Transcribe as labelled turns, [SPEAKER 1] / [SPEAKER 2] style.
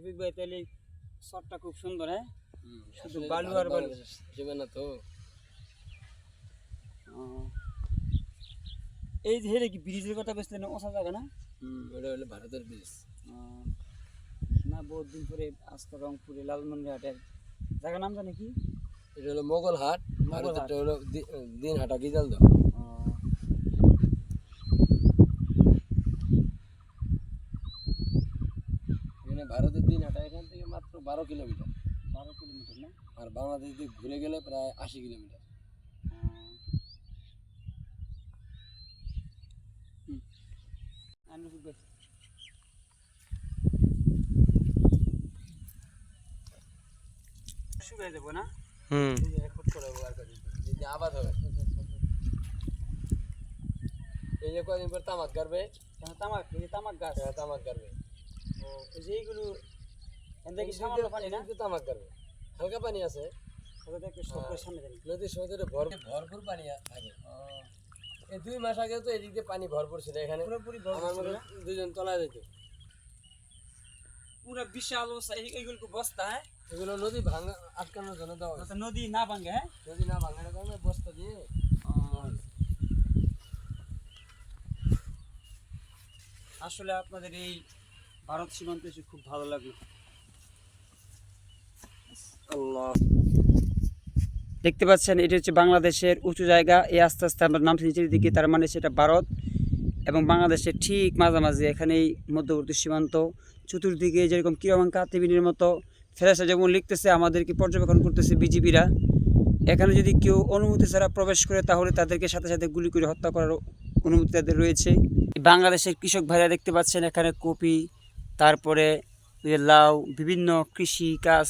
[SPEAKER 1] রফিক ভাই তাহলে শটটা খুব সুন্দর হ্যাঁ? শুধু বালু আর বালু।
[SPEAKER 2] হিসেবে না তো।
[SPEAKER 1] এই যে হেরে কি ব্রিজের কথা বলছিলেন ওসা জায়গা না?
[SPEAKER 2] হুম ওটা হলো ভারতের ব্রিজ।
[SPEAKER 1] না বহুত দিন পরে আসতো রংপুরে লালমনিরহাটের জায়গার নাম জানে কি?
[SPEAKER 2] এটা হলো মোগল হাট
[SPEAKER 1] মোগল
[SPEAKER 2] ভারতেরটা হলো দিন ভারতের দিন হাটা এখান থেকে মাত্র বারো কিলোমিটার।
[SPEAKER 1] বারো কিলোমিটার না?
[SPEAKER 2] আর বাংলাদেশ দিয়ে ঘুরে গেলে প্রায় আশি কিলোমিটার।
[SPEAKER 1] আনুক ভাই শুরু হয়ে যাব না?
[SPEAKER 2] হুম।
[SPEAKER 1] এই যে রেকর্ড করে দেবো আর কদিন পর।
[SPEAKER 2] এই যে আবাদ হবে। এই যে কদিন পর তামাক গাড়বে?
[SPEAKER 1] এখানে তামাক এই যে তামাক গাছ।
[SPEAKER 2] হ্যাঁ, তামাক গাড়বে।
[SPEAKER 1] ও এই যে এইগুলো এখান সামান্য পানি না?
[SPEAKER 2] হালকা পানি আছে।
[SPEAKER 1] ওটা একটু স্টপ করে সামনে জানি
[SPEAKER 2] নদীর সমুদ্রে ভরপুর পানি থাকে। এই দুই মাস আগে তো এদিক দিয়ে পানি ভরপুর ছিল এখানে হয় দুজন তলায় যেত
[SPEAKER 1] পুরো বিশাল অবস্থা এইগুলো বস্তা হ্যাঁ?
[SPEAKER 2] এগুলো নদী ভাঙা আটকানোর জন্য দেওয়া।
[SPEAKER 1] নদী না ভাঙে হ্যাঁ?
[SPEAKER 2] নদী না ভাঙানোর কারণে বস্তা দিয়ে
[SPEAKER 1] আসলে আপনাদের এই ভারত সীমান্ত এসে খুব ভালো লাগল।
[SPEAKER 2] আল্লাহ।
[SPEAKER 1] দেখতে পাচ্ছেন এটা হচ্ছে বাংলাদেশের উঁচু জায়গা। এই আস্তে আস্তে আমরা নামছি নিচের দিকে তার মানে সেটা ভারত এবং বাংলাদেশের ঠিক মাঝামাঝি এখানেই মধ্যবর্তী সীমান্ত। চতুর্দিকে যেরকম কিরমাঙ্কা তেবিনের মতো ফেরাসা যেমন লিখতেছে আমাদেরকে পর্যবেক্ষণ করতেছে বিজিবিরা। এখানে যদি কেউ অনুমতি ছাড়া প্রবেশ করে তাহলে তাদেরকে সাথে সাথে গুলি করে হত্যা করার অনুমতি তাদের রয়েছে। বাংলাদেশের কৃষক ভাইরা দেখতে পাচ্ছেন এখানে কপি তারপরে লাউ বিভিন্ন কৃষি কাজ